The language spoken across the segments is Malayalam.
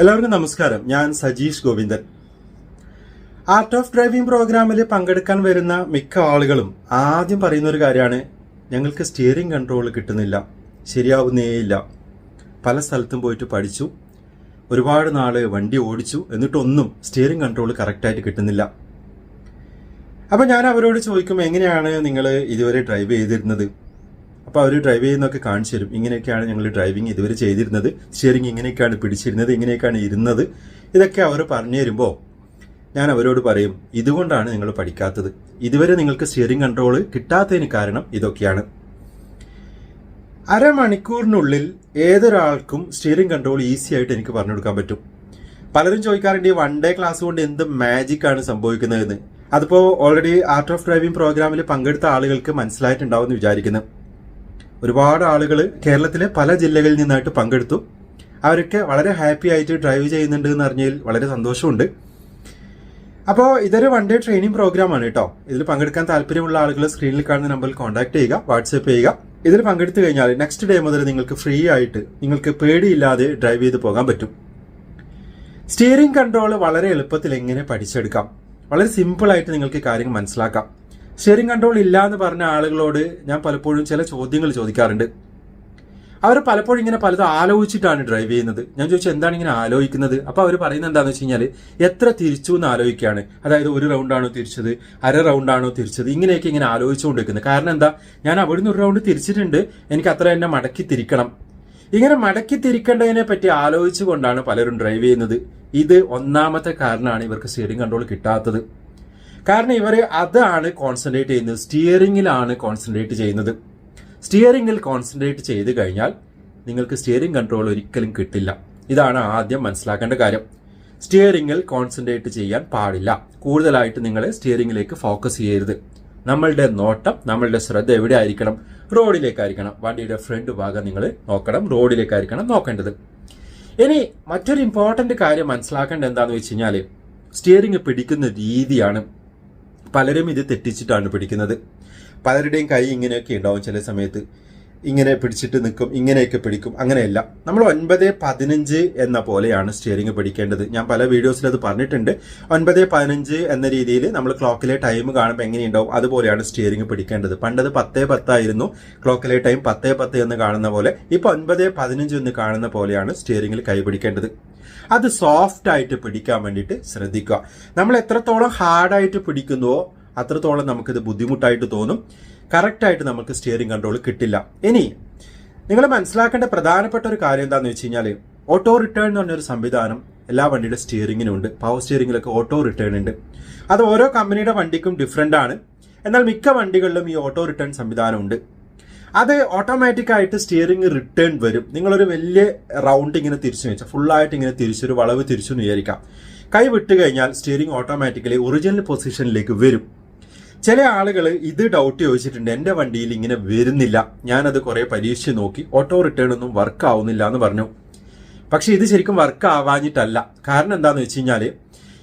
എല്ലാവർക്കും നമസ്കാരം. ഞാൻ Sajeesh Govindan. Art of driving പ്രോഗ്രാമിൽ പങ്കെടുക്കാൻ വരുന്ന മിക്ക ആളുകളും ആദ്യം പറയുന്ന ഒരു കാര്യമാണ് ഞങ്ങൾക്ക് സ്റ്റിയറിംഗ് കൺട്രോൾ കിട്ടുന്നില്ല ശരിയാവുന്നേയില്ല. പല സ്ഥലത്തും പോയിട്ട് പഠിച്ചു. ഒരുപാട് നാൾ വണ്ടി ഓടിച്ചു എന്നിട്ടൊന്നും സ്റ്റിയറിംഗ് കൺട്രോൾ കറക്റ്റായിട്ട് കിട്ടുന്നില്ല. അപ്പോൾ ഞാൻ അവരോട് ചോദിക്കും എങ്ങനെയാണ് നിങ്ങൾ ഇതുവരെ ഡ്രൈവ് ചെയ്തിരുന്നത്? അപ്പോൾ അവർ ഡ്രൈവ് ചെയ്യുന്നൊക്കെ കാണിച്ചു തരും. ഇങ്ങനെയൊക്കെയാണ് ഞങ്ങൾ ഡ്രൈവിംഗ് ഇതുവരെ ചെയ്തിരുന്നത്. സ്റ്റിയറിംഗ് ഇങ്ങനെയൊക്കെയാണ് പിടിച്ചിരുന്നത് ഇങ്ങനെയൊക്കെയാണ് ഇരുന്നത്. ഇതൊക്കെ അവർ പറഞ്ഞു തരുമ്പോൾ ഞാൻ അവരോട് പറയും ഇതുകൊണ്ടാണ് നിങ്ങൾ പഠിക്കാത്തത്. ഇതുവരെ നിങ്ങൾക്ക് സ്റ്റിയറിംഗ് കൺട്രോൾ കിട്ടാത്തതിന് കാരണം ഇതൊക്കെയാണ്. അരമണിക്കൂറിനുള്ളിൽ ഏതൊരാൾക്കും സ്റ്റിയറിംഗ് കൺട്രോൾ ഈസി ആയിട്ട് എനിക്ക് പറഞ്ഞു കൊടുക്കാൻ പറ്റും. പലരും ചോദിക്കാറുണ്ട് ഈ വൺ ഡേ ക്ലാസ് കൊണ്ട് എന്ത് മാജിക് ആണ് സംഭവിക്കുന്നതെന്ന്? അതിപ്പോ ഓൾറെഡി ആർട്ട് ഓഫ് ഡ്രൈവിംഗ് പ്രോഗ്രാമിൽ പങ്കെടുത്ത ആളുകൾക്ക് മനസ്സിലായിട്ടുണ്ടാവും എന്ന് വിചാരിക്കുന്നു. ഒരുപാട് ആളുകൾ കേരളത്തിലെ പല ജില്ലകളിൽ നിന്നായിട്ട് പങ്കെടുത്തു. അവരൊക്കെ വളരെ ഹാപ്പി ആയിട്ട് ഡ്രൈവ് ചെയ്യുന്നുണ്ട് എന്ന് അറിഞ്ഞതിൽ വളരെ സന്തോഷമുണ്ട്. അപ്പോൾ ഇതൊരു വൺ ഡേ ട്രെയിനിങ് പ്രോഗ്രാമാണ് കേട്ടോ ഇതിൽ പങ്കെടുക്കാൻ താല്പര്യമുള്ള ആളുകൾ സ്ക്രീനിൽ കാണുന്ന നമ്പറിൽ കോൺടാക്ട് ചെയ്യുക വാട്സ്ആപ്പ് ചെയ്യുക. ഇതിൽ പങ്കെടുത്തു കഴിഞ്ഞാൽ നെക്സ്റ്റ് ഡേ മുതൽ നിങ്ങൾക്ക് ഫ്രീ ആയിട്ട് നിങ്ങൾക്ക് പേടിയില്ലാതെ ഡ്രൈവ് ചെയ്ത് പോകാൻ പറ്റും. സ്റ്റിയറിംഗ് കൺട്രോൾ വളരെ എളുപ്പത്തിൽ എങ്ങനെ പഠിച്ചെടുക്കാം? വളരെ സിമ്പിളായിട്ട് നിങ്ങൾക്ക് കാര്യങ്ങൾ മനസ്സിലാക്കാം. സ്റ്റിയറിംഗ് കൺട്രോൾ ഇല്ല എന്ന് പറഞ്ഞ ആളുകളോട് ഞാൻ പലപ്പോഴും ചില ചോദ്യങ്ങൾ ചോദിക്കാറുണ്ട്. അവർ പലപ്പോഴും ഇങ്ങനെ പലതും ആലോചിച്ചിട്ടാണ് ഡ്രൈവ് ചെയ്യുന്നത്. ഞാൻ ചോദിച്ചു എന്താണ് ഇങ്ങനെ ആലോചിക്കുന്നത്? അപ്പോൾ അവർ പറയുന്നത് എന്താണെന്ന് വെച്ച് കഴിഞ്ഞാൽ എത്ര തിരിച്ചു എന്ന് ആലോചിക്കുകയാണ്. അതായത് ഒരു റൗണ്ടാണോ തിരിച്ചത് അര റൗണ്ടാണോ തിരിച്ചത് ഇങ്ങനെയൊക്കെ ഇങ്ങനെ ആലോചിച്ചുകൊണ്ടിരിക്കുന്നത്. കാരണം എന്താ? ഞാൻ അവിടുന്ന് ഒരു റൗണ്ട് തിരിച്ചിട്ടുണ്ട് എനിക്ക് അത്ര തന്നെ മടക്കി തിരിക്കണം. ഇങ്ങനെ മടക്കി തിരിക്കേണ്ടതിനെ പറ്റി ആലോചിച്ചുകൊണ്ടാണ് പലരും ഡ്രൈവ് ചെയ്യുന്നത്. ഇത് ഒന്നാമത്തെ കാരണമാണ് ഇവർക്ക് സ്റ്റിയറിംഗ് കൺട്രോൾ കിട്ടാത്തത്. കാരണം ഇവർ അതാണ് കോൺസെൻട്രേറ്റ് ചെയ്യുന്നത്. സ്റ്റിയറിംഗിലാണ് കോൺസെൻട്രേറ്റ് ചെയ്യുന്നത്. സ്റ്റിയറിംഗിൽ കോൺസെൻട്രേറ്റ് ചെയ്ത് കഴിഞ്ഞാൽ നിങ്ങൾക്ക് സ്റ്റിയറിംഗ് കൺട്രോൾ ഒരിക്കലും കിട്ടില്ല. ഇതാണ് ആദ്യം മനസ്സിലാക്കേണ്ട കാര്യം. സ്റ്റിയറിംഗിൽ കോൺസെൻട്രേറ്റ് ചെയ്യാൻ പാടില്ല. കൂടുതലായിട്ട് നിങ്ങൾ സ്റ്റിയറിംഗിലേക്ക് ഫോക്കസ് ചെയ്യരുത്. നമ്മളുടെ നോട്ടം നമ്മളുടെ ശ്രദ്ധ എവിടെ ആയിരിക്കണം റോഡിലേക്കായിരിക്കണം. വണ്ടിയുടെ ഫ്രണ്ട് ഭാഗം നിങ്ങൾ നോക്കണം. റോഡിലേക്കായിരിക്കണം നോക്കേണ്ടത്. ഇനി മറ്റൊരു ഇമ്പോർട്ടന്റ് കാര്യം മനസ്സിലാക്കേണ്ടത് എന്താണെന്ന് വെച്ച് കഴിഞ്ഞാൽ സ്റ്റിയറിംഗ് പിടിക്കുന്ന രീതിയാണ്. പലരും ഇത് തെറ്റിച്ചിട്ടാണ് പിടിക്കുന്നത്. പലരുടെയും കൈ ഇങ്ങനെയൊക്കെ ഉണ്ടാവും ചില സമയത്ത്. ഇങ്ങനെ പിടിച്ചിട്ട് നിൽക്കും ഇങ്ങനെയൊക്കെ പിടിക്കും അങ്ങനെയല്ല. നമ്മൾ ഒൻപത് പതിനഞ്ച് എന്ന പോലെയാണ് സ്റ്റിയറിംഗ് പിടിക്കേണ്ടത്. ഞാൻ പല വീഡിയോസിൽ അത് പറഞ്ഞിട്ടുണ്ട്. ഒൻപത് പതിനഞ്ച് എന്ന രീതിയിൽ നമ്മൾ ക്ലോക്കിലെ ടൈം കാണുമ്പോൾ എങ്ങനെയുണ്ടാവും? അതുപോലെയാണ് സ്റ്റിയറിംഗ് പിടിക്കേണ്ടത്. പണ്ടത് പത്തേ പത്തായിരുന്നു. ക്ലോക്കിലെ ടൈം പത്തേ പത്ത് എന്ന് കാണുന്ന പോലെ ഇപ്പൊ ഒൻപത് പതിനഞ്ച് എന്ന് കാണുന്ന പോലെയാണ് സ്റ്റിയറിംഗിൽ കൈ പിടിക്കേണ്ടത്. അത് സോഫ്റ്റ് ആയിട്ട് പിടിക്കാൻ വേണ്ടിയിട്ട് ശ്രദ്ധിക്കുക. നമ്മൾ എത്രത്തോളം ഹാർഡായിട്ട് പിടിക്കുന്നുവോ അത്രത്തോളം നമുക്കിത് ബുദ്ധിമുട്ടായിട്ട് തോന്നും. കറക്റ്റായിട്ട് നമുക്ക് സ്റ്റിയറിംഗ് കൺട്രോൾ കിട്ടില്ല. ഇനി നിങ്ങൾ മനസ്സിലാക്കേണ്ട പ്രധാനപ്പെട്ട ഒരു കാര്യം എന്താണെന്ന് വെച്ച് കഴിഞ്ഞാൽ ഓട്ടോ റിട്ടേൺ എന്ന് പറഞ്ഞൊരു സംവിധാനം എല്ലാ വണ്ടിയുടെ സ്റ്റിയറിംഗിനും ഉണ്ട് പവർ സ്റ്റിയറിംഗിലൊക്കെ ഓട്ടോ റിട്ടേൺ ഉണ്ട്. അത് ഓരോ കമ്പനിയുടെ വണ്ടിക്കും ഡിഫറെന്റ് ആണ്. എന്നാൽ മിക്ക വണ്ടികളിലും ഈ ഓട്ടോ റിട്ടേൺ സംവിധാനം ഉണ്ട് അത് ഓട്ടോമാറ്റിക് ആയിട്ട് സ്റ്റിയറിംഗ് റിട്ടേൺ വരും. നിങ്ങളൊരു വലിയ റൗണ്ട് ഇങ്ങനെ തിരിച്ചു വെച്ചാൽ ഫുള്ളായിട്ട് ഇങ്ങനെ തിരിച്ചൊരു വളവ് തിരിച്ചു എന്ന് വിചാരിക്കാം. കൈ വിട്ട് കഴിഞ്ഞാൽ സ്റ്റിയറിംഗ് ഓട്ടോമാറ്റിക്കലി ഒറിജിനൽ പൊസിഷനിലേക്ക് വരും. ചില ആളുകൾ ഇത് ഡൗട്ട് ചോദിച്ചിട്ടുണ്ട് എന്റെ വണ്ടിയിൽ ഇങ്ങനെ വരുന്നില്ല. ഞാനത് കുറേ പരീക്ഷിച്ച് നോക്കി. ഓട്ടോ റിട്ടേൺ ഒന്നും വർക്ക് ആവുന്നില്ല എന്ന് പറഞ്ഞു. പക്ഷെ ഇത് ശരിക്കും വർക്ക് ആവാഞ്ഞിട്ടല്ല. കാരണം എന്താണെന്ന് വെച്ച് കഴിഞ്ഞാൽ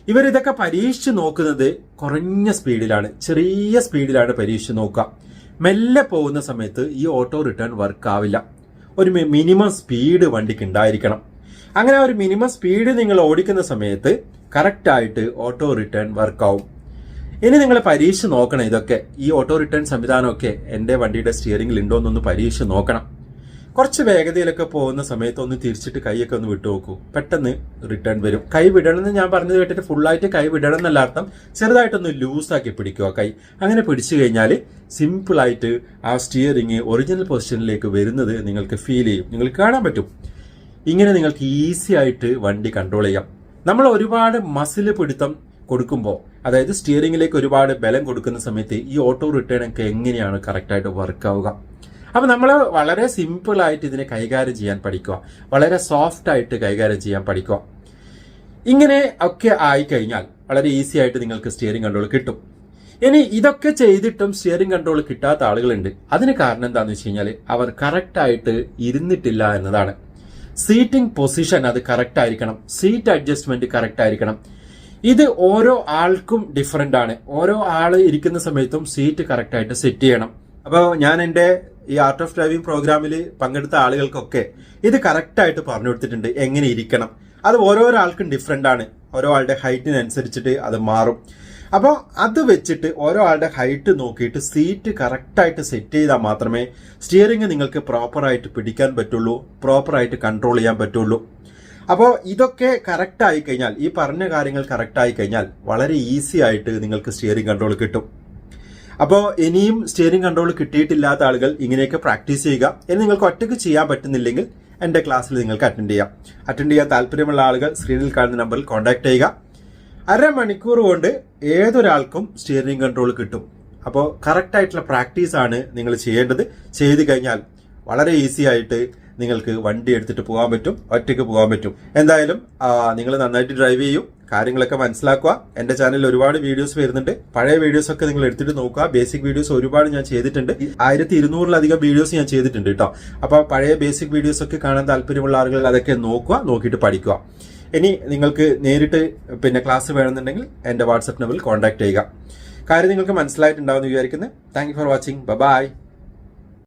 ഇവരിതൊക്കെ പരീക്ഷിച്ച് നോക്കുന്നത് കുറഞ്ഞ സ്പീഡിലാണ് ചെറിയ സ്പീഡിലാണ് പരീക്ഷിച്ച് നോക്കുക. മെല്ലെ പോകുന്ന സമയത്ത് ഈ ഓട്ടോ റിട്ടേൺ വർക്ക് ആവില്ല. ഒരു മിനിമം സ്പീഡ് വണ്ടിക്ക് ഉണ്ടായിരിക്കണം. അങ്ങനെ ഒരു മിനിമം സ്പീഡ് നിങ്ങൾ ഓടിക്കുന്ന സമയത്ത് കറക്റ്റായിട്ട് ഓട്ടോ റിട്ടേൺ വർക്കാവും ഇനി നിങ്ങൾ പരീക്ഷ നോക്കണം ഇതൊക്കെ. ഈ ഓട്ടോ റിട്ടേൺ സംവിധാനമൊക്കെ എന്റെ വണ്ടിയുടെ സ്റ്റിയറിംഗിൽ ഉണ്ടോ എന്നൊന്ന് പരീക്ഷ നോക്കണം. കുറച്ച് വേഗതയിലൊക്കെ പോകുന്ന സമയത്ത് ഒന്ന് തിരിച്ചിട്ട് കൈയൊക്കെ ഒന്ന് വിട്ടു നോക്കൂ. പെട്ടെന്ന് റിട്ടേൺ വരും. കൈ വിടണം എന്ന് ഞാൻ പറഞ്ഞത് കേട്ടിട്ട് ഫുള്ളായിട്ട് കൈ വിടണം എന്നല്ല അർത്ഥം. ചെറുതായിട്ടൊന്ന് ലൂസാക്കി പിടിക്കുക കൈ. അങ്ങനെ പിടിച്ചു കഴിഞ്ഞാൽ സിമ്പിളായിട്ട് ആ സ്റ്റിയറിംഗ് ഒറിജിനൽ പൊസിഷനിലേക്ക് വരുന്നത് നിങ്ങൾക്ക് ഫീൽ ചെയ്യും. നിങ്ങൾക്ക് കാണാൻ പറ്റും. ഇങ്ങനെ നിങ്ങൾക്ക് ഈസി ആയിട്ട് വണ്ടി കൺട്രോൾ ചെയ്യാം. നമ്മൾ ഒരുപാട് മസിൽ പിടുത്തം കൊടുക്കുമ്പോൾ അതായത് സ്റ്റിയറിംഗിലേക്ക് ഒരുപാട് ബലം കൊടുക്കുന്ന സമയത്ത് ഈ ഓട്ടോ റിട്ടേൺ ഒക്കെ എങ്ങനെയാണ് കറക്റ്റായിട്ട് വർക്ക് ആവുക? അപ്പൊ നമ്മൾ വളരെ സിമ്പിൾ ആയിട്ട് ഇതിനെ കൈകാര്യം ചെയ്യാൻ പഠിക്കുക. വളരെ സോഫ്റ്റ് ആയിട്ട് കൈകാര്യം ചെയ്യാൻ പഠിക്കുക. ഇങ്ങനെ ഒക്കെ ആയിക്കഴിഞ്ഞാൽ വളരെ ഈസി ആയിട്ട് നിങ്ങൾക്ക് സ്റ്റിയറിംഗ് കൺട്രോൾ കിട്ടും. ഇനി ഇതൊക്കെ ചെയ്തിട്ടും സ്റ്റിയറിംഗ് കൺട്രോൾ കിട്ടാത്ത ആളുകളുണ്ട്. അതിന് കാരണം എന്താണെന്ന് വെച്ച് കഴിഞ്ഞാൽ അവർ കറക്റ്റായിട്ട് ഇരുന്നിട്ടില്ല എന്നതാണ്. സീറ്റിംഗ് പൊസിഷൻ അത് കറക്റ്റ് ആയിരിക്കണം. സീറ്റ് അഡ്ജസ്റ്റ്മെന്റ് കറക്റ്റ് ആയിരിക്കണം. ഇത് ഓരോ ആൾക്കും ഡിഫറെന്റ് ആണ്. ഓരോ ആൾ ഇരിക്കുന്ന സമയത്തും സീറ്റ് കറക്റ്റ് ആയിട്ട് സെറ്റ് ചെയ്യണം. അപ്പോൾ ഞാൻ എന്റെ ഈ ആർട്ട് ഓഫ് ഡ്രൈവിംഗ് പ്രോഗ്രാമിൽ പങ്കെടുത്ത ആളുകൾക്കൊക്കെ ഇത് കറക്റ്റ് ആയിട്ട് പറഞ്ഞു കൊടുത്തിട്ടുണ്ട്. എങ്ങനെ ഇരിക്കണം. അത് ഓരോരോ ആൾക്കും ഡിഫറെന്റ് ആണ്. ഓരോ ആളുടെ ഹൈറ്റിനനുസരിച്ചിട്ട് അത് മാറും. അപ്പോൾ അത് വെച്ചിട്ട് ഓരോ ആളുടെ ഹൈറ്റ് നോക്കിയിട്ട് സീറ്റ് കറക്റ്റായിട്ട് സെറ്റ് ചെയ്താൽ മാത്രമേ സ്റ്റിയറിംഗ് നിങ്ങൾക്ക് പ്രോപ്പറായിട്ട് പിടിക്കാൻ പറ്റുള്ളൂ പ്രോപ്പറായിട്ട് കൺട്രോൾ ചെയ്യാൻ പറ്റുള്ളൂ. അപ്പോൾ ഇതൊക്കെ കറക്റ്റ് ആയി കഴിഞ്ഞാൽ ഈ പറഞ്ഞ കാര്യങ്ങൾ കറക്റ്റ് ആയി കഴിഞ്ഞാൽ വളരെ ഈസി ആയിട്ട് നിങ്ങൾക്ക് സ്റ്റിയറിംഗ് കൺട്രോൾ കിട്ടും. അപ്പോൾ ഇനിയും സ്റ്റിയറിംഗ് കൺട്രോൾ കിട്ടിയിട്ടില്ലാത്ത ആളുകൾ ഇങ്ങനെയൊക്കെ പ്രാക്ടീസ് ചെയ്യുക. ഇനി നിങ്ങൾക്ക് ഒറ്റയ്ക്ക് ചെയ്യാൻ പറ്റുന്നില്ലെങ്കിൽ എന്റെ ക്ലാസ്സിൽ നിങ്ങൾക്ക് അറ്റൻഡ് ചെയ്യാം. അറ്റൻഡ് ചെയ്യാൻ താല്പര്യമുള്ള ആളുകൾ സ്ക്രീനിൽ കാണുന്ന നമ്പറിൽ കോൺടാക്ട് ചെയ്യുക. അരമണിക്കൂർ കൊണ്ട് ഏതൊരാൾക്കും സ്റ്റിയറിംഗ് കൺട്രോൾ കിട്ടും. അപ്പോൾ കറക്റ്റ് ആയിട്ടുള്ള പ്രാക്ടീസ് ആണ് നിങ്ങൾ ചെയ്യേണ്ടത്. ചെയ്ത് കഴിഞ്ഞാൽ വളരെ ഈസി ആയിട്ട് നിങ്ങൾക്ക് വണ്ടി എടുത്തിട്ട് പോകാൻ പറ്റും ഒറ്റയ്ക്ക് പോകാൻ പറ്റും. എന്തായാലും നിങ്ങൾ നന്നായിട്ട് ഡ്രൈവ് ചെയ്യും. കാര്യങ്ങളൊക്കെ മനസ്സിലാക്കുക. എന്റെ ചാനലിൽ ഒരുപാട് വീഡിയോസ് വരുന്നുണ്ട്. പഴയ വീഡിയോസ് ഒക്കെ നിങ്ങൾ എടുത്തിട്ട് നോക്കുക. ബേസിക് വീഡിയോസ് ഒരുപാട് ഞാൻ ചെയ്തിട്ടുണ്ട്. ആയിരത്തി ഇരുന്നൂറിലധികം വീഡിയോസ് ഞാൻ ചെയ്തിട്ടുണ്ട് കേട്ടോ അപ്പോൾ പഴയ ബേസിക് വീഡിയോസ് ഒക്കെ കാണാൻ താല്പര്യമുള്ള ആളുകൾ അതൊക്കെ നോക്കുക നോക്കിയിട്ട് പഠിക്കുക. ഇനി നിങ്ങൾക്ക് നേരിട്ട് പിന്നെ ക്ലാസ് വേണമെന്നുണ്ടെങ്കിൽ എന്റെ വാട്സപ്പ് നമ്പറിൽ കോൺടാക്ട് ചെയ്യുക. കാര്യം നിങ്ങൾക്ക് മനസ്സിലായിട്ടുണ്ടാവുമെന്ന് വിചാരിക്കുന്നത് താങ്ക് ഫോർ വാച്ചിങ് ബൈ